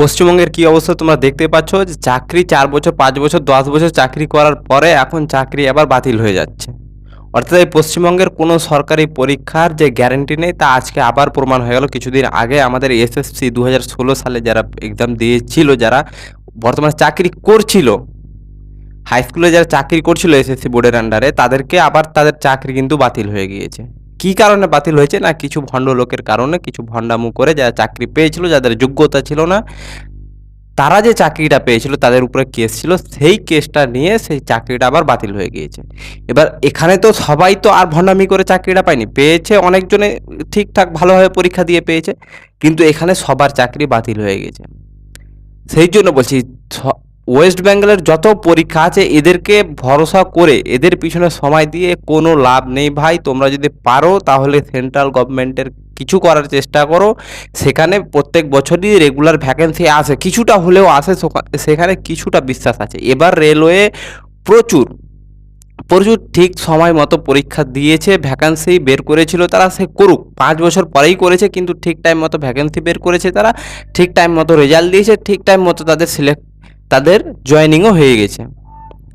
পশ্চিমবঙ্গের কি অবস্থা তোমরা দেখতে পাচ্ছ? যে চাকরি চার বছর, পাঁচ বছর, দশ বছর চাকরি করার পরে এখন চাকরি আবার বাতিল হয়ে যাচ্ছে। অর্থাৎ এই পশ্চিমবঙ্গের কোনো সরকারি পরীক্ষার যে গ্যারেন্টি নেই, তা আজকে আবার প্রমাণ হয়ে গেল কিছুদিন আগে। আমাদের এসএসসি দু হাজার ষোলো সালে যারা এক্সাম দিয়েছিল, যারা বর্তমানে চাকরি করছিল হাই স্কুলে যারা চাকরি করছিল এসএসসি বোর্ডের আন্ডারে তাদেরকে আবার তাদের চাকরি কিন্তু বাতিল হয়ে গিয়েছে। কি কারণে বাতিল হয়েছে না কিছু ভণ্ড লোকের কারণে? কিছু ভণ্ডামু করে যারা চাকরি পেয়েছিল, যাদের যোগ্যতা ছিল না, তারা যে চাকরিটা পেয়েছিল, তাদের উপরে কেস ছিল, সেই কেসটা নিয়ে সেই চাকরিটা আবার বাতিল হয়ে গিয়েছে। এবার এখানে তো সবাই তো আর ভণ্ডামি করে চাকরিটা পায়নি। পেয়েছে অনেকজনে, ঠিকঠাক ভালোভাবে পরীক্ষা দিয়ে পেয়েছে, কিন্তু এখানে সবার চাকরি বাতিল হয়ে গেছে। সেই জন্য বলছি ওয়েস্ট বেঙ্গলের যত পরীক্ষা আছে, এদেরকে ভরসা করে, এদের পিছনে সময় দিয়ে কোনো লাভ নেই ভাই। তোমরা যদি পারো, তাহলে সেন্ট্রাল গভর্নমেন্টের কিছু করার চেষ্টা করো। সেখানে প্রত্যেক বছরই রেগুলার ভ্যাকেন্সি আসে। কিছুটা হলেও আসে সেখানে কিছুটা বিশ্বাস আছে। এবার রেলওয়ে প্রচুর প্রচুর ঠিক সময় মতো পরীক্ষা দিয়েছে ভ্যাকান্সি বের করেছিল তারা, সে করুক। পাঁচ বছর পরেই করেছে, কিন্তু ঠিক টাইম মতো ভ্যাকেন্সি বের করেছে তারা। ঠিক টাইম মতো রেজাল্ট দিয়েছে, ঠিক টাইম মতো তাদের সিলেক্ট তাদের জয়নিংও হয়ে গেছে,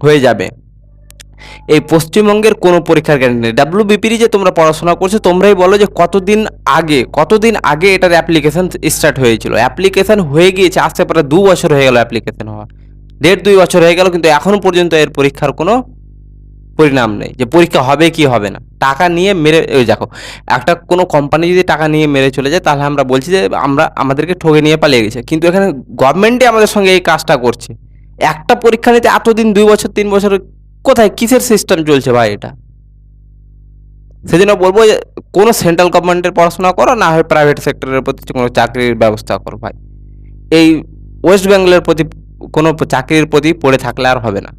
হয়ে যাবে। এই পশ্চিমবঙ্গের কোনো পরীক্ষার গ্যারেন্টি নেই। ডাব্লিউবিপির যে তোমরা পড়াশোনা করছ, তোমরাই বলো যে কতদিন আগে কতদিন আগে এটার অ্যাপ্লিকেশান স্টার্ট হয়েছিল। অ্যাপ্লিকেশান হয়ে গিয়েছে, আসতে পারে দু বছর হয়ে গেল অ্যাপ্লিকেশান হওয়া। দেড় দুই বছর হয়ে গেল, কিন্তু এখনও পর্যন্ত এর পরীক্ষার কোনো পরিণাম নেই, যে পরীক্ষা হবে কি হবে না। টাকা নিয়ে মেরে ওই দেখো, একটা কোনো কোম্পানি যদি টাকা নিয়ে মেরে চলে যায়, তাহলে আমরা বলছি যে আমরা, আমাদেরকে ঠকে নিয়ে পালিয়ে গেছে। কিন্তু এখানে গভর্নমেন্টই আমাদের সঙ্গে এই কাজটা করছে। একটা পরীক্ষা নিতে এতদিন, দুই বছর, তিন বছর, কোথায় কিসের সিস্টেম চলছে ভাই এটা? সেজন্য বলব যে, কোনো সেন্ট্রাল গভর্নমেন্টের পড়াশোনা করো, না হয় প্রাইভেট সেক্টরের প্রতি কোনো চাকরির ব্যবস্থা করো ভাই। এই ওয়েস্ট বেঙ্গলের প্রতি কোনো চাকরির প্রতি পড়ে থাকলে আর হবে না।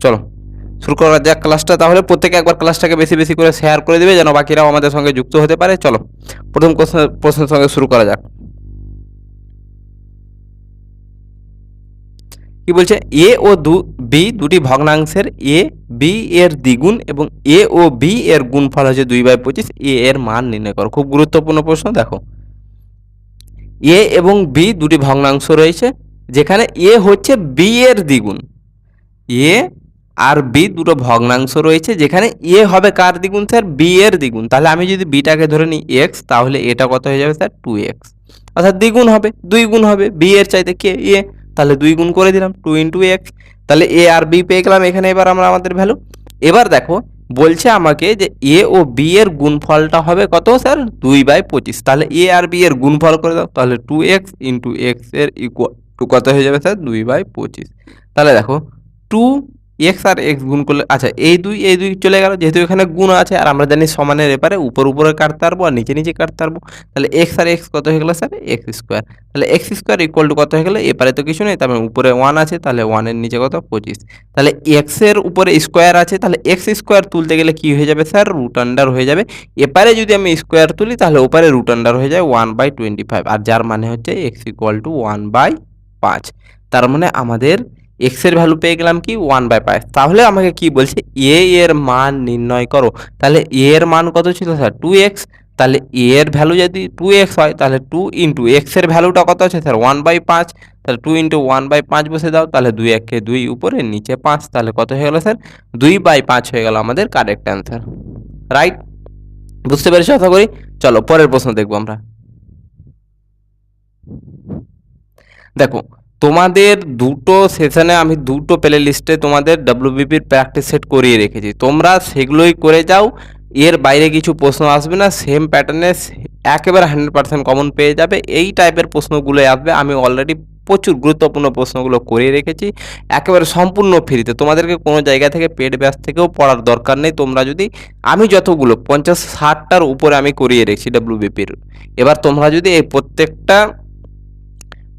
চলো। শুরু করা যাক ক্লাসটা তাহলে প্রত্যেকে একবার ক্লাসটাকে বেশি বেশি করে শেয়ার করে দেবে, যেন বাকিরাও আমাদের সঙ্গে যুক্ত হতে পারে। চলো, প্রথম প্রশ্ন, প্রশ্নের সঙ্গে শুরু করা যাক। কি বলছে? এ ও দু, বি দুটি ভগ্নাংশের, এ, বি এর দ্বিগুণ এবং এ ও বি এর গুণফল হচ্ছে দুই বাই পঁচিশ। এ এর মান নির্ণয় করো। খুব গুরুত্বপূর্ণ প্রশ্ন, দেখো। এ এবং বি দুটি ভগ্নাংশ রয়েছে, যেখানে এ হচ্ছে বি এর দ্বিগুণ। এ আর বি দুটো ভগ্নাংশ রয়েছে, যেখানে এ হবে কার দ্বিগুণ স্যার বি এর দ্বিগুণ। তাহলে আমি যদি বিটাকে ধরে নিই এক্স তাহলে এটা কত হয়ে যাবে স্যার টু এক্স অর্থাৎ দ্বিগুণ হবে, দুই গুণ হবে বি এর চাইতে কে এ তাহলে দুই গুণ করে দিলাম টু ইন্টু এক্স তাহলে এ আর বি পেয়ে গেলাম, এখানে এবার আমরা আমাদের ভ্যালু এবার দেখো, বলছে আমাকে যে এ ও বি এর গুণফলটা হবে কত স্যার দুই বাই পঁচিশ। তাহলে এ আর বি এর গুণফল করে দাও, তাহলে টু এক্স ইন্টু এক্সের ইকুয়াল টু কত হয়ে যাবে স্যার দুই বাই পঁচিশ। তাহলে দেখো টু এক্স আর এক্স গুণ করলে আচ্ছা এই দুই এই দুই চলে গেল, যেহেতু এখানে গুণ আছে, আর আমরা জানি সমানের এপারে উপর, উপরে কাটতে পারব আর নিচে নিচে কাটতে পারব, তাহলে এক্স আর এক্স কত হয়ে গেলো স্যার? এক্স স্কোয়ার তাহলে এক্স স্কোয়ার ইকুয়াল টু কত হয়ে গেলো? এপারে তো কিছু নেই মানে উপরে ওয়ান আছে, তাহলে ওয়ানের নিচে কত? পঁচিশ। তাহলে এক্সের উপরে স্কোয়ার আছে, তাহলে এক্স স্কোয়ার তুলতে গেলে কি হয়ে যাবে স্যার? রুট আন্ডার হয়ে যাবে। এপারে যদি আমি স্কোয়ার তুলি, তাহলে ওপারে রুট আন্ডার হয়ে যায় ওয়ান বাই টোয়েন্টি ফাইভ আর যার মানে হচ্ছে X equal to one by পাঁচ। তার মানে আমাদের এক্সের ভ্যালু পেয়ে গেলাম কি? ওয়ান বাই পাঁচ তাহলে আমাকে কি বলছে? এ এর মান নির্ণয় করো। তাহলে এর মান কত ছিল স্যার টু এক্স তাহলে এর ভ্যালু যদি টু এক্স হয়, তাহলে টু ইন্টু এক্সের ভ্যালুটা কত আছে স্যার ওয়ান বাই পাঁচ তাহলে টু ইন্টু ওয়ান বাই পাঁচ বসে দাও। তাহলে দুই একে দুই উপরে, নিচে পাঁচ। তাহলে কত হয়ে গেল স্যার দুই বাই পাঁচ হয়ে গেল আমাদের কারেক্ট অ্যান্সার রাইট বুঝতে পেরেছ আশা করি? চলো, পরের প্রশ্ন দেখব আমরা। দেখো তোমাদের দুটো সেশনে আমি দুটো প্লে লিস্টে তোমাদের ডাব্লিউবিপির প্র্যাকটিস সেট করিয়ে রেখেছি। তোমরা সেগুলোই করে যাও, এর বাইরে কিছু প্রশ্ন আসবে না সেম প্যাটার্নে একেবারে হান্ড্রেড পার্সেন্ট কমন পেয়ে যাবে। এই টাইপের প্রশ্নগুলো আসবে। আমি অলরেডি প্রচুর গুরুত্বপূর্ণ প্রশ্নগুলো করিয়ে রেখেছি, একেবারে সম্পূর্ণ ফ্রিতে তোমাদেরকে কোনো জায়গা থেকে পেড ব্যাস থেকেও পড়ার দরকার নেই। তোমরা যদি, আমি যতগুলো, পঞ্চাশ, ষাটটার উপরে আমি করিয়ে রেখেছি ডাব্লিউবিপির এবার তোমরা যদি এই প্রত্যেকটা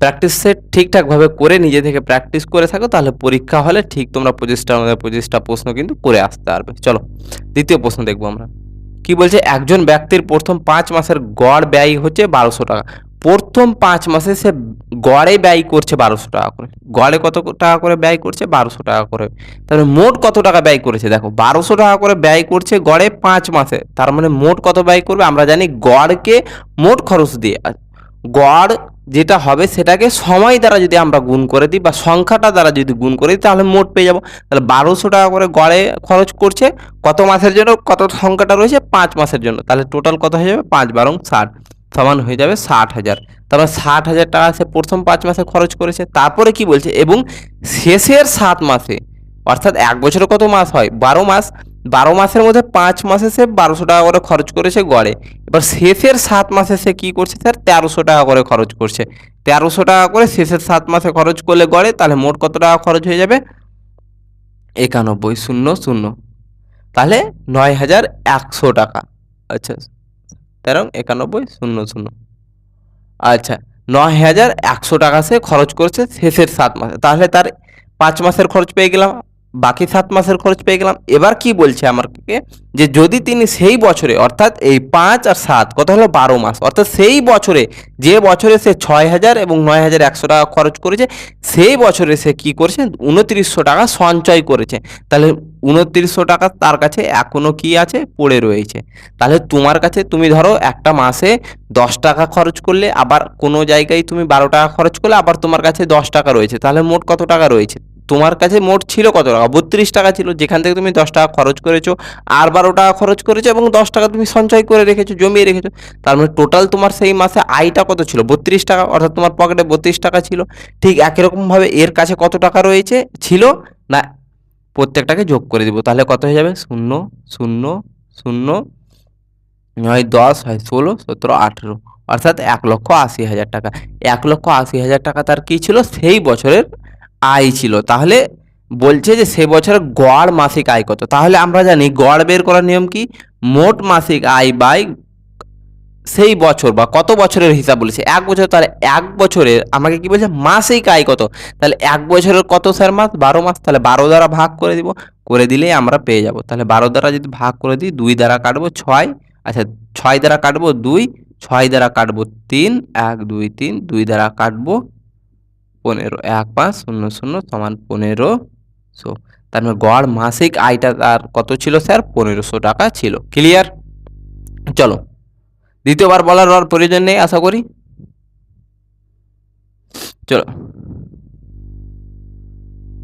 প্র্যাকটিস সেট ঠিকঠাকভাবে করে নিজে থেকে প্র্যাকটিস করে থাকো, তাহলে পরীক্ষা হলে ঠিক তোমরা পঁচিশটা আমাদের পঁচিশটা প্রশ্ন কিন্তু করে আসতে পারবে। চলো, দ্বিতীয় প্রশ্ন দেখব আমরা। কি বলছে? একজন ব্যক্তির প্রথম পাঁচ মাসের গড় ব্যয় হচ্ছে বারোশো টাকা। প্রথম পাঁচ মাসে সে গড়ে ব্যয় করছে বারোশো টাকা করে। গড়ে কত টাকা করে ব্যয় করছে? বারোশো টাকা করে। তাহলে মোট কত টাকা ব্যয় করেছে? দেখো, বারোশো টাকা করে ব্যয় করছে গড়ে পাঁচ মাসে। তার মানে মোট কত ব্যয় করবে? আমরা জানি গড়কে মোট খরচ দিয়ে গড় যেটা হবে সেটাকে সময় দ্বারা যদি আমরা গুণ করে দিই বা সংখ্যাটা দ্বারা যদি গুণ করে দিই, তাহলে মোট পেয়ে যাব। তাহলে বারোশো টাকা করে গড়ে খরচ করছে। কত মাসের জন্য? কত সংখ্যাটা রয়েছে? পাঁচ মাসের জন্য। তাহলে টোটাল কত হয়ে যাবে? পাঁচ বারং ষাট। সমান হয়ে যাবে ষাট হাজার। তারপর ষাট হাজার টাকা সে প্রথম পাঁচ মাসে খরচ করেছে। তারপরে কি বলছে? এবং শেষের সাত মাসে, অর্থাৎ এক বছরে কত মাস হয়? বারো মাস। বারো মাসের মধ্যে পাঁচ মাসে সে বারোশো টাকা করে খরচ করেছে গড়ে। এবার শেষের সাত মাসে সে কি করছে? স্যার তেরোশো টাকা করে খরচ করছে। তেরোশো টাকা করে শেষের সাত মাসে খরচ করলে গড়ে, তাহলে মোট কত টাকা খরচ হয়ে যাবে? একানব্বই, শূন্য শূন্য। তাহলে নয় হাজার একশো টাকা। আচ্ছা তেরো, একানব্বই, শূন্য শূন্য। আচ্ছা নয় হাজার একশো টাকা সে খরচ করছে শেষের সাত মাসে। তাহলে তার পাঁচ মাসের খরচ পেয়ে গেলাম। বাকি সাত মাসের খরচ পেয়ে গেলাম। এবার কি বলছে আমাকে? যে যদি তিনি সেই বছরে, অর্থাৎ এই পাঁচ আর সাত কত হলো বারো মাস, অর্থাৎ সেই বছরে, যে বছরে সে ছয় হাজার এবং নয় হাজার একশো টাকা খরচ করেছে, সেই বছরে সে কি করেছে? উনত্রিশশো টাকা সঞ্চয় করেছে। তাহলে উনত্রিশশো টাকা তার কাছে এখনও কি আছে? পড়ে রয়েছে। তাহলে তোমার কাছে তুমি ধরো একটা মাসে দশ টাকা খরচ করলে, আবার কোনো জায়গায় তুমি বারো টাকা খরচ করলে, আবার তোমার কাছে দশ টাকা রয়েছে। তাহলে মোট কত টাকা রয়েছে? তোমার কাছে মোট ছিল কত টাকা? বত্রিশ টাকা ছিল, যেখান থেকে তুমি দশ টাকা খরচ করেছ, আর বারো টাকা খরচ করেছ এবং দশ টাকা তুমি সঞ্চয় করে রেখেছো, জমিয়ে রেখেছো। তার মানে টোটাল তোমার সেই মাসে আয়টা কত ছিল? বত্রিশ টাকা, অর্থাৎ তোমার পকেটে বত্রিশ টাকা ছিল। ঠিক একই রকমভাবে এর কাছে কত টাকা রয়েছে, ছিল? না, প্রত্যেকটাকে যোগ করে দিব। তাহলে কত হয়ে যাবে? শূন্য শূন্য শূন্য, নয়, দশ, হয় ষোলো, সতেরো, আঠেরো। অর্থাৎ এক লক্ষ আশি হাজার টাকা। এক লক্ষ আশি হাজার টাকা তার কী ছিল? সেই বছরের আয় ছিল। তাহলে বলছে যে সে বছরের গড় মাসিক আয় কত? তাহলে আমরা জানি গড় বের করার নিয়ম কি? মোট মাসিক আয় বাই সেই বছর বা কত বছরের হিসাব বলেছে? এক বছর, তাহলে এক বছরের আমাকে কি বলছে? মাসিক আয় কত? তাহলে এক বছরের কত স্যার মাস? বারো মাস। তাহলে বারো দ্বারা ভাগ করে দিব। করে দিলেই আমরা পেয়ে যাব। তাহলে বারো দ্বারা যদি ভাগ করে দিই, দুই দ্বারা কাটবো, ছয়। আচ্ছা ছয় দ্বারা কাটবো, দুই। ছয় দ্বারা কাটবো, তিন। এক, দুই, তিন। দুই দ্বারা কাটবো পনেরো, এক পাঁচ শূন্য শূন্য সমান পনেরোশো তার মানে গড় মাসিক আয়টা তার কত ছিল স্যার? পনেরোশো টাকা ছিল। ক্লিয়ার চলো, দ্বিতীয়বার বলার আর প্রয়োজন নেই, আশা করি। চলো,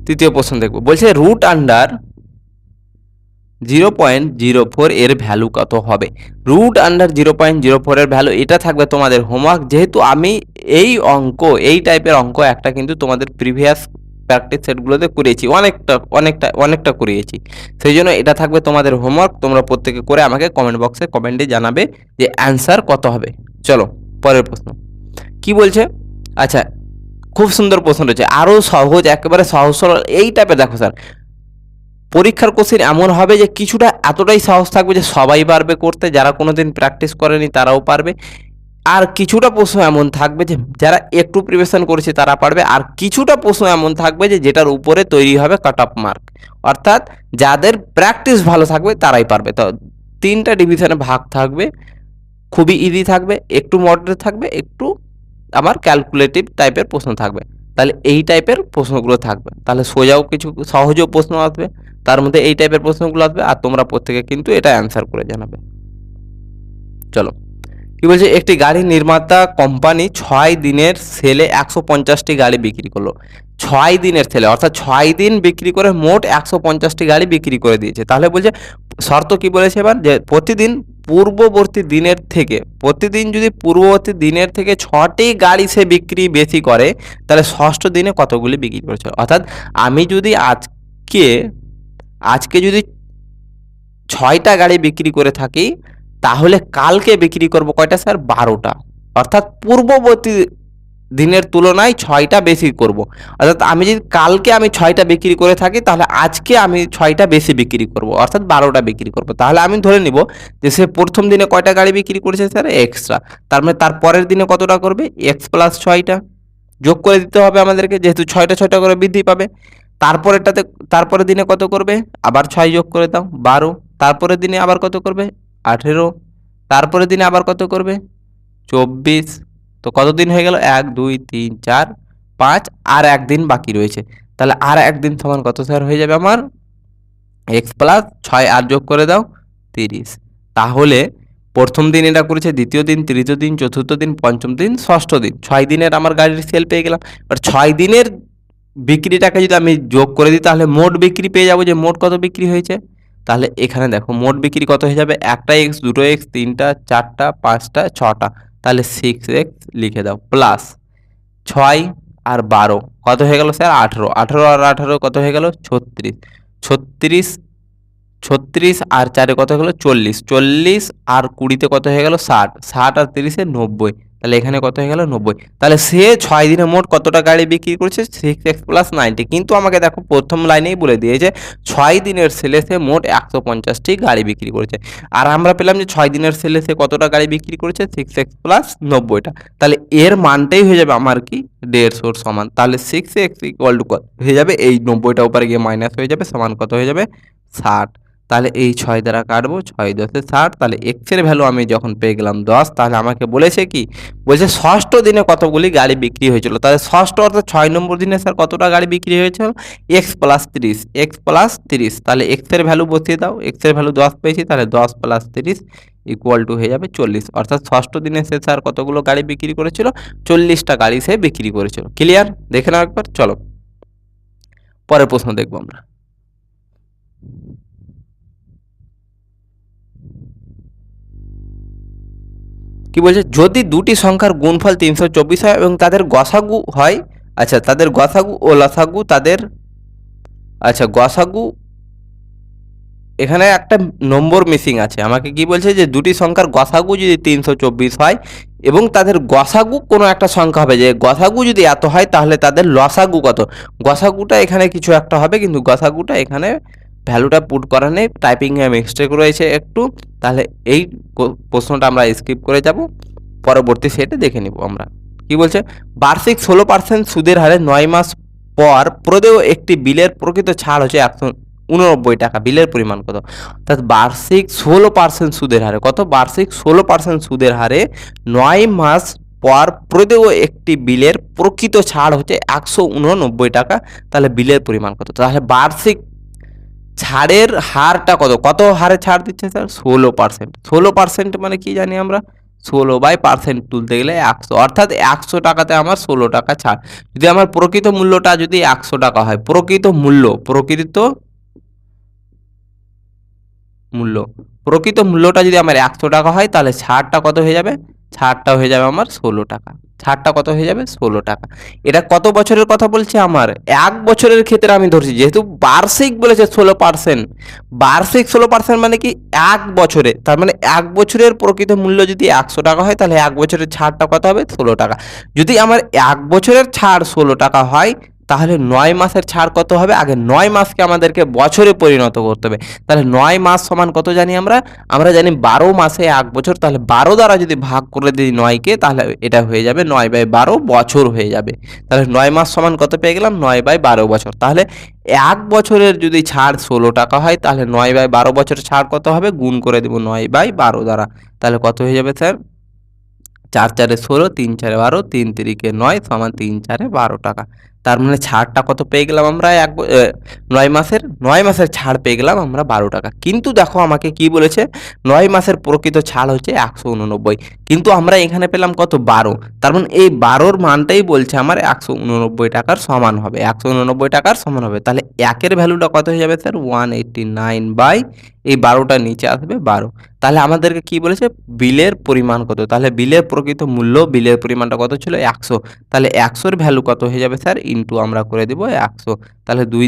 তৃতীয় প্রশ্ন দেখব। বলছে root under zero point zero four এর ভ্যালু কত হবে? Root under zero point zero ফোরের ভ্যালু এটা থাকবে তোমাদের হোমওয়ার্ক যেহেতু আমি এই অঙ্ক, এই টাইপের অঙ্ক একটা কিন্তু তোমাদের প্রিভিয়াস প্র্যাকটিস সেটগুলোতে করিয়েছি অনেকটা অনেকটা অনেকটা করিয়েছি। সেই জন্য এটা থাকবে তোমাদের হোমওয়ার্ক তোমরা প্রত্যেকে করে আমাকে কমেন্ট বক্সে কমেন্টে জানাবে যে অ্যান্সার কত হবে। চলো, পরের প্রশ্ন। কি বলছে? আচ্ছা খুব সুন্দর প্রশ্ন রয়েছে। আরও সহজ, একেবারে সহজ, সরল, এই টাইপের দেখো স্যার পরীক্ষার কোশ্চেন এমন হবে যে কিছুটা এতটাই সাহস থাকবে যে সবাই পারবে করতে, যারা কোনোদিন প্র্যাকটিস করেনি তারাও পারবে। আর কিছুটা প্রশ্ন এমন থাকবে যে যারা একটু প্রিপারেশন করেছে তারা পারবে, আর কিছুটা প্রশ্ন এমন থাকবে যে যেটার উপরে তৈরি হবে কাট অফ মার্ক অর্থাৎ যাদের প্র্যাকটিস ভালো থাকবে তারাই পারবে। তো তিনটা ডিভিশনে ভাগ থাকবে, খুবই ইজি থাকবে, একটু মডারেট থাকবে, একটু আমার ক্যালকুলেটিভ টাইপের প্রশ্ন থাকবে। তাহলে এই টাইপের প্রশ্নগুলো থাকবে। তাহলে সোজাও কিছু সহজও প্রশ্ন আসবে। তার মধ্যে এই টাইপের প্রশ্নগুলো আসবে আর তোমরা প্রত্যেকে কিন্তু এটা অ্যান্সার করে জানাবে। চলো। কি বলছে? একটি গাড়ি নির্মাতা কোম্পানি ছয় দিনের সেলে একশো পঞ্চাশটি গাড়ি বিক্রি করল। ছয় দিনের সেলে অর্থাৎ ছয় দিন বিক্রি করে মোট একশো পঞ্চাশটি গাড়ি বিক্রি করে দিয়েছে। তাহলে বলছে, শর্ত কি বলেছে এবার? যে প্রতিদিন পূর্ববর্তী দিনের থেকে, প্রতিদিন যদি পূর্ববর্তী দিনের থেকে ছটি গাড়ি সে বিক্রি বেশি করে, তাহলে ষষ্ঠ দিনে কতগুলি বিক্রি করেছে? অর্থাৎ আমি যদি আজকে আজকে যদি ছয়টা গাড়ি বিক্রি করে থাকি, তাহলে কালকে বিক্রি করব কয়টা স্যার? বারোটা। অর্থাৎ পূর্ববর্তী দিনের তুলনায় ছয়টা বেশি করব। অর্থাৎ আমি যদি কালকে আমি ছয়টা বিক্রি করে থাকি, তাহলে আজকে আমি ছয়টা বেশি বিক্রি করব। অর্থাৎ বারোটা বিক্রি করব। তাহলে আমি ধরে নিব যে সে প্রথম দিনে কয়টা গাড়ি বিক্রি করেছে স্যার? এক্সট্রা। তার মানে তার পরের দিনে কতটা করবে? এক্স প্লাস ছয়টা। যোগ করে দিতে হবে আমাদেরকে, যেহেতু ছয়টা ছয়টা করে বৃদ্ধি পাবে। তারপরেরটাতে, তারপরের দিনে কত করবে? আবার ছয় যোগ করে দাও, বারো। তারপরের দিনে আবার কত করবে? আঠেরো। তারপরের দিনে আবার কত করবে? চব্বিশ। তো কত দিন হয়ে গেল? এক, দুই, তিন, চার, পাঁচ, আর একদিন বাকি রয়েছে। তাহলে আর একদিন সমান কত স্যার হয়ে যাবে আমার? এক্স প্লাস ছয় আর যোগ করে দাও, তিরিশ। তাহলে প্রথম দিন এটা করেছে, দ্বিতীয় দিন, তৃতীয় দিন, চতুর্থ দিন, পঞ্চম দিন, ষষ্ঠ দিন। ছয় দিনের আমার গাড়ির সেল পেয়ে গেলাম। এবার ছয় দিনের বিক্রিটাকে যদি আমি যোগ করে দিই, তাহলে মোট বিক্রি পেয়ে যাব যে মোট কত বিক্রি হয়েছে? তাহলে এখানে দেখো, মোট বিক্রি কত হয়ে যাবে? একটা এক্স, দুটো এক্স, তিনটা, চারটা, পাঁচটা, ছটা। তাহলে সিক্স এক্স লিখে দাও প্লাস ছয় আর বারো। কত হয়ে গেল স্যার? আঠেরো। আঠেরো আর আঠেরো কত হয়ে গেল? ছত্রিশ। ছত্রিশ ছত্রিশ আর চারে কত হয়ে গেলো? চল্লিশ। চল্লিশ আর কুড়িতে কত হয়ে গেল? ষাট। ষাট আর তিরিশে নব্বই। তাহলে এখানে কত হয়ে গেল? নব্বই। তাহলে সে ছয় দিনে মোট কতটা গাড়ি বিক্রি করেছে? সিক্স এক্স প্লাস নাইনটি কিন্তু আমাকে দেখো, প্রথম লাইনেই বলে দিয়েছে, ছয় দিনের সেলে সে মোট একশো পঞ্চাশটি গাড়ি বিক্রি করেছে। আর আমরা পেলাম যে ছয় দিনের সেলে সে কতটা গাড়ি বিক্রি করেছে? সিক্স এক্স প্লাস নব্বইটা। তাহলে এর মানটাই হয়ে যাবে আমার কি? দেড়শোর সমান। তাহলে সিক্স এক্স ইকুয়াল টু হয়ে যাবে এই নব্বইটা উপরে গিয়ে মাইনাস হয়ে যাবে, সমান কত হয়ে যাবে? ষাট। তাহলে এই ছয় দ্বারা কাটবো, ছয় দশে ষাট, তাহলে এক্সের ভ্যালু আমি যখন পেয়ে গেলাম দশ, তাহলে আমাকে বলেছে কি? বলছে ষষ্ঠ দিনে কতগুলি গাড়ি বিক্রি হয়েছিল? তাহলে ষষ্ঠ অর্থাৎ ছয় নম্বর দিনে স্যার কতটা গাড়ি বিক্রি হয়েছিল? এক্স প্লাস তিরিশ এক্স প্লাস তিরিশ, তাহলে এক্সের ভ্যালু বসিয়ে দাও এক্সের ভ্যালু দশ পেয়েছি, তাহলে দশ প্লাস তিরিশ ইকুয়াল টু হয়ে যাবে চল্লিশ। অর্থাৎ ষষ্ঠ দিনে সে স্যার কতগুলো গাড়ি বিক্রি করেছিল? চল্লিশটা গাড়ি সে বিক্রি করেছিল। ক্লিয়ার দেখে নাও একবার, চলো। পরের প্রশ্ন দেখব আমরা। কি বলছে? যদি দুটি সংখ্যার গুণফল তিনশো চব্বিশ হয় এবং তাদের গসাগু হয় আচ্ছা তাদের গসাগু ও লসাগু তাদের আচ্ছা গসাগু, এখানে একটা নম্বর মিসিং আছে। আমাকে কি বলছে যে দুটি সংখ্যার গসাগু যদি তিনশো চব্বিশ হয় এবং তাদের গসাগু কোনো একটা সংখ্যা হবে, যে গসাগু যদি এত হয় তাহলে তাদের লসাগু কত? গসাগুটা এখানে কিছু একটা হবে, কিন্তু গসাগুটা এখানে ভ্যালুটা পুট করা নেই টাইপিংয়ে মিস্টেক রয়েছে একটু, তাহলে এই প্রশ্নটা আমরা স্কিপ করে যাব, পরবর্তী সেটে দেখে নিব আমরা। কি বলছে? বার্ষিক ষোলো পার্সেন্ট সুদের হারে নয় মাস পর প্রদেয় একটি বিলের প্রকৃত ছাড় হচ্ছে একশো উননব্বই টাকা, বিলের পরিমাণ কত? অর্থাৎ বার্ষিক ষোলো পার্সেন্ট সুদের হারে, কত? বার্ষিক ষোলো পার্সেন্ট সুদের হারে নয় মাস পর প্রদেয় একটি বিলের প্রকৃত ছাড় হচ্ছে একশো উননব্বই টাকা, তাহলে বিলের পরিমাণ কত? তাহলে বার্ষিক ছাড়ের হারটা কত? কত হারে ছাড় দিচ্ছে স্যার? ষোলো পার্সেন্ট ষোলো পার্সেন্ট মানে কি জানি আমরা? ষোলো বাই পার্সেন্ট তুলতে গেলে একশো। অর্থাৎ একশো টাকাতে আমার ষোলো টাকা ছাড়। যদি আমার প্রকৃত মূল্যটা যদি একশো টাকা হয়, প্রকৃত মূল্য প্রকৃত মূল্য, প্রকৃত মূল্যটা যদি আমার একশো টাকা হয়, তাহলে ছাড়টা কত হয়ে যাবে? ছাড়টা হয়ে যাবে আমার ষোলো টাকা। ছাড়টা কত হয়ে যাবে? ষোলো টাকা। এটা কত বছরের কথা বলছে আমার? এক বছরের ক্ষেত্রে আমি ধরছি, যেহেতু বার্ষিক বলেছে ষোলো পার্সেন্ট বার্ষিক ষোলো পার্সেন্ট মানে কি এক বছরে? তার মানে এক বছরের প্রকৃত মূল্য যদি একশো টাকা হয়, তাহলে এক বছরের ছাড়টা কত হবে? ষোলো টাকা। যদি আমার এক বছরের ছাড় ষোলো টাকা হয় তাহলে নয় মাসের ছাড় কত হবে? আগে নয় মাসকে আমাদেরকে বছরে পরিণত করতে হবে। তাহলে নয় মাস সমান কত জানি আমরা? আমরা জানি বারো মাসে এক বছর। তাহলে বারো দ্বারা যদি ভাগ করে দিই নয়কে, তাহলে এটা হয়ে যাবে নয় বাই বারো বছর হয়ে যাবে। তাহলে নয় মাস সমান কত পেয়ে গেলাম? নয় বাই বারো বছর। তাহলে এক বছরের যদি ছাড় ষোলো টাকা হয়, তাহলে নয় বাই বারো বছর ছাড় কত হবে? গুণ করে দেবো নয় বাই বারো দ্বারা। তাহলে কত হয়ে যাবে স্যার? চার চারে ষোলো, তিন চারে বারো, তিন তিরিকে নয় সমান তিন চারে বারো টাকা। তার মানে ছাড়টা কত পেয়ে গেলাম আমরা? এক নয় মাসের নয় মাসের ছাড় পেয়ে গেলাম আমরা বারো টাকা। কিন্তু দেখো আমাকে কি বলেছে? নয় মাসের প্রকৃত ছাড় হচ্ছে একশো উননব্বই। কিন্তু আমরা এখানে পেলাম কত? বারো। তার মানে এই বারোর মানটাই বলছে আমার একশো উননব্বই টাকার সমান হবে। একশো উননব্বই টাকার সমান হবে। তাহলে একের ভ্যালুটা কত হয়ে যাবে sir one eighty nine by এই বারোটা নিচে আসবে বারো। তাহলে আমাদেরকে কি বলেছে? বিলের পরিমাণ কত? তাহলে বিলের প্রকৃত মূল্য, বিলের পরিমাণটা কত ছিল? একশো। তাহলে একশোর ভ্যালু কত হয়ে যাবে স্যার ইন্টু আমরা করে দেবো একশো তাহলে দুই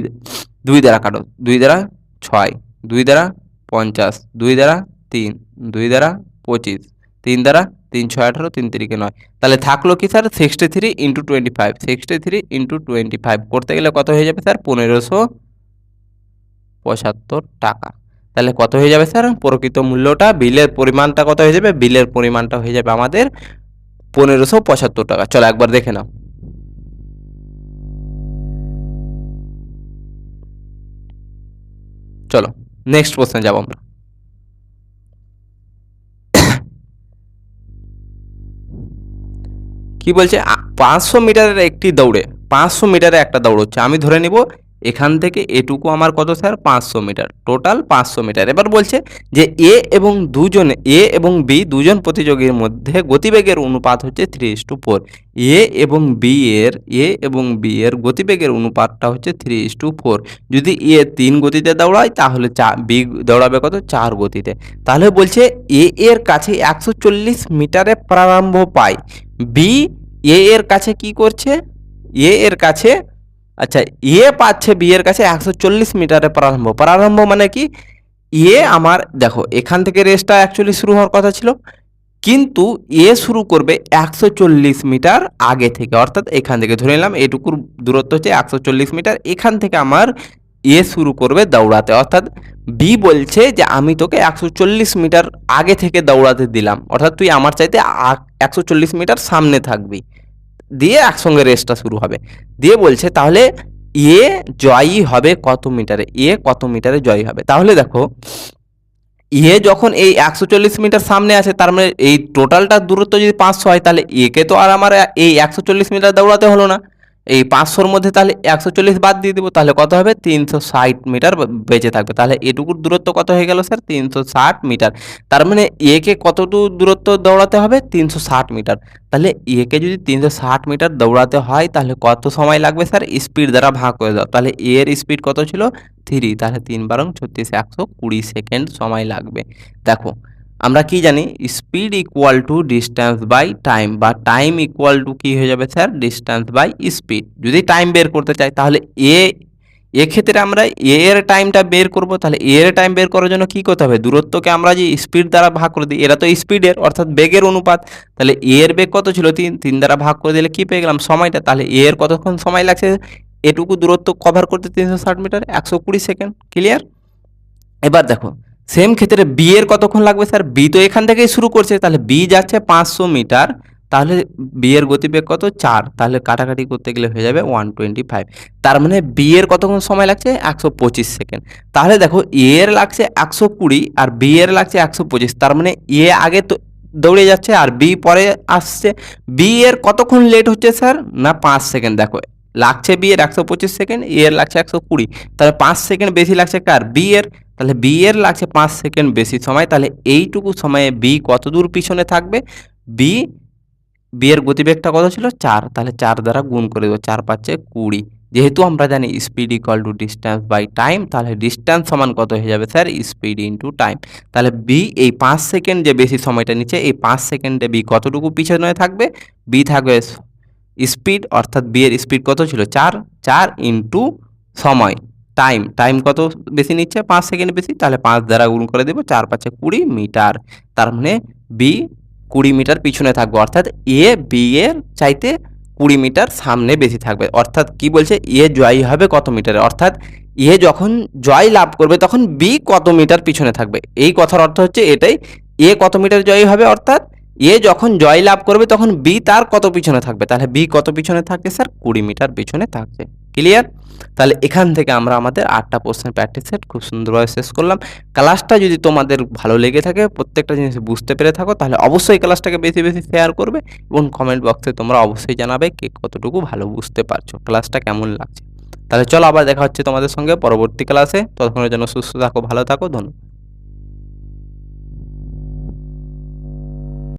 দুই দ্বারা কাটো, দুই দ্বারা ছয়, দুই দ্বারা পঞ্চাশ, দুই দ্বারা তিন, দুই দ্বারা পঁচিশ, তিন দ্বারা তিন ছয় আঠারো, তিন তিরিকে নয়। তাহলে থাকল কি sir? Sixty three into twenty five sixty three into twenty five করতে গেলে কত হয়ে যাবে স্যার? পনেরোশো পঁচাত্তর টাকা। তাহলে কত হয়ে যাবে স্যার? প্রকৃত মূল্যটা, বিলের পরিমাণটা কত হয়ে যাবে? বিলের পরিমাণটা হয়ে যাবে আমাদের পনেরোশো পঁচাত্তর টাকা। চলো একবার দেখে নাও। চলো নেক্সট প্রশ্নে যাব আমরা। কি বলছে? পাঁচশো মিটারের একটি দৌড়ে, পাঁচশো মিটারে একটা দৌড় হচ্ছে। আমি ধরে নিব এখান থেকে এটুকু আমার কত, স্যার? পাঁচশো মিটার। টোটাল পাঁচশো মিটার। এবার বলছে যে এ এবং দুজন, এ এবং বি দুজন প্রতিযোগীর মধ্যে গতিবেগের অনুপাত হচ্ছে three is to four A এবং বি এর, এ এবং বি এর গতিবেগের অনুপাতটা হচ্ছে থ্রি ইস টু ফোর যদি এ তিন গতিতে দৌড়ায়, তাহলে চা, বি দৌড়াবে কত? চার গতিতে। তাহলে বলছে এ এর কাছে একশো চল্লিশ মিটারে প্রারম্ভ পায়। বি এ এর কাছে কি করছে? এ এর কাছে আচ্ছা এ পাচ্ছে বি এর কাছে একশো চল্লিশ মিটারে প্রারম্ভ। প্রারম্ভ মানে কি? এ আমার, দেখো, এখান থেকে রেসটা অ্যাকচুয়ালি শুরু হওয়ার কথা ছিল, কিন্তু এ শুরু করবে একশো চল্লিশ মিটার আগে থেকে। অর্থাৎ এখান থেকে ধরে নিলাম, এটুকুর দূরত্ব হচ্ছে একশো চল্লিশ মিটার। এখান থেকে আমার এ শুরু করবে দৌড়াতে। অর্থাৎ বি বলছে যে, আমি তোকে একশো চল্লিশ মিটার আগে থেকে দৌড়াতে দিলাম। অর্থাৎ তুই আমার চাইতে একশো চল্লিশ মিটার সামনে থাকবি। দিয়ে একসঙ্গে রেসটা শুরু হবে। দিয়ে বলছে, তাহলে এ জয়ী হবে কত মিটারে এ? কত মিটারে জয়ী হবে? তাহলে দেখো, এ যখন এই একশো চল্লিশ মিটার সামনে আছে, তার মানে এই টোটালটার দূরত্ব যদি পাঁচশো হয়, তাহলে একে তো আর আমার এই একশো চল্লিশ মিটার দৌড়াতে হলো না। এই পাঁচশোর মধ্যে তাহলে একশো চল্লিশ বাদ দিয়ে দেবো, তাহলে কত হবে? তিনশো ষাট মিটার বেঁচে থাকবে। তাহলে এটুকুর দূরত্ব কত হয়ে গেল স্যার? তিনশো ষাট মিটার। তার মানে একে কতটুকু দূরত্ব দৌড়াতে হবে? তিনশো ষাট মিটার। তাহলে একে যদি তিনশো ষাট মিটার দৌড়াতে হয়, তাহলে কত সময় লাগবে স্যার? স্পিড দ্বারা ভাগ করে দাও। তাহলে এর স্পিড কত ছিল? থ্রি। তাহলে তিন বারং ছত্রিশ, একশো কুড়ি সেকেন্ড সময় লাগবে। দেখো আমরা কি জানি? Speed equal to distance by time বা টাইম ইকুয়াল টু কী হয়ে যাবে স্যার ডিস্ট্যান্স বাই স্পিড যদি টাইম বের করতে চাই, তাহলে এ এক্ষেত্রে আমরা এ এর টাইমটা বের করব, তাহলে এ এর টাইম বের করার জন্য কী করতে হবে? দূরত্বকে আমরা যে স্পিড দ্বারা ভাগ করে দিই, এরা তো স্পিডের অর্থাৎ বেগের অনুপাত। তাহলে এ এর বেগ কত ছিল? তিন তিন দ্বারা ভাগ করে দিলে কী পেয়ে গেলাম? সময়টা। তাহলে এ এর কতক্ষণ সময় লাগছে? এটুকু দূরত্ব কভার করতে তিনশো ষাট মিটার একশো কুড়ি সেকেন্ড ক্লিয়ার এবার দেখো সেম ক্ষেত্রে বি এর কতক্ষণ লাগবে স্যার বি তো এখান থেকেই শুরু করছে, তাহলে বি যাচ্ছে পাঁচশো মিটার, তাহলে বি এর গতিবেগ কত? চার, তাহলে কাটাকাটি করতে গেলে হয়ে যাবে ওয়ান টোয়েন্টি ফাইভ তার মানে বি এর কতক্ষণ সময় লাগছে? একশো পঁচিশ সেকেন্ড। তাহলে দেখো এ এর লাগছে একশো কুড়ি আর বি এর লাগছে একশো পঁচিশ। তার মানে এ আগে তো দৌড়ে যাচ্ছে আর বি পরে আসছে। বি এর কতক্ষণ লেট হচ্ছে স্যার না, পাঁচ সেকেন্ড। দেখো, লাগছে বি এর একশো পঁচিশ সেকেন্ড এ এর লাগছে একশো কুড়ি। তাহলে পাঁচ সেকেন্ড বেশি লাগছে কার? বি এর। তাহলে বি এর লাগছে পাঁচ সেকেন্ড বেশি সময়, তাহলে এইটুকু সময়ে বি কত দূর পিছনে থাকবে? বি বি এর গতিবেগটা কত ছিল? চার। তাহলে চার দ্বারা গুণ করে দেবো, চার পাচ্ছে কুড়ি। যেহেতু আমরা জানি speed equal to distance by time তাহলে ডিস্ট্যান্স সমান কত হয়ে যাবে স্যার স্পিড ইন্টু টাইম তাহলে বি এই পাঁচ সেকেন্ড যে বেশি সময়টা নিচ্ছে, এই পাঁচ সেকেন্ডে বি কতটুকু পিছনে থাকবে? বি থাকবে স্পিড অর্থাৎ বি এর স্পিড কত ছিল? চার। চার ইন্টু সময়। টাইম টাইম কত বেশি নিচ্ছে? পাঁচ সেকেন্ড বেশি, তাহলে পাঁচ দ্বারা গুণ করে দেবো, চার পাঁচে কুড়ি মিটার। তার মানে বি কুড়ি মিটার পিছনে থাকবে, অর্থাৎ এ বি এর চাইতে কুড়ি মিটার সামনে বেশি থাকবে। অর্থাৎ কি বলছে? এ জয়ী হবে কত মিটারে? অর্থাৎ এ যখন জয় লাভ করবে, তখন বি কত মিটার পিছনে থাকবে? এই কথার অর্থ হচ্ছে এটাই। এ কত মিটার জয়ী হবে? অর্থাৎ এ যখন জয় লাভ করবে, তখন বি তার কত পিছনে থাকবে? তাহলে বি কত পিছনে থাকবে স্যার? কুড়ি মিটার পিছনে থাকবে ক্লিয়ার তাহলে এখান থেকে আমরা আমাদের আটটা প্রশ্নের প্র্যাকটিস সেট খুব সুন্দরভাবে শেষ করলাম। ক্লাসটা যদি তোমাদের ভালো লেগে থাকে, প্রত্যেকটা জিনিস বুঝতে পেরে থাকো, তাহলে অবশ্যই ক্লাসটাকে বেশি বেশি শেয়ার করবে এবং কমেন্ট বক্সে তোমরা অবশ্যই জানাবে কে কতটুকু ভালো বুঝতে পারছ। ক্লাসটা কেমন লাগছে? তাহলে চলো আবার দেখা হচ্ছে তোমাদের সঙ্গে পরবর্তী ক্লাসে ততক্ষণের জন্য সুস্থ থাকো, ভালো থাকো, ধন্যবাদ।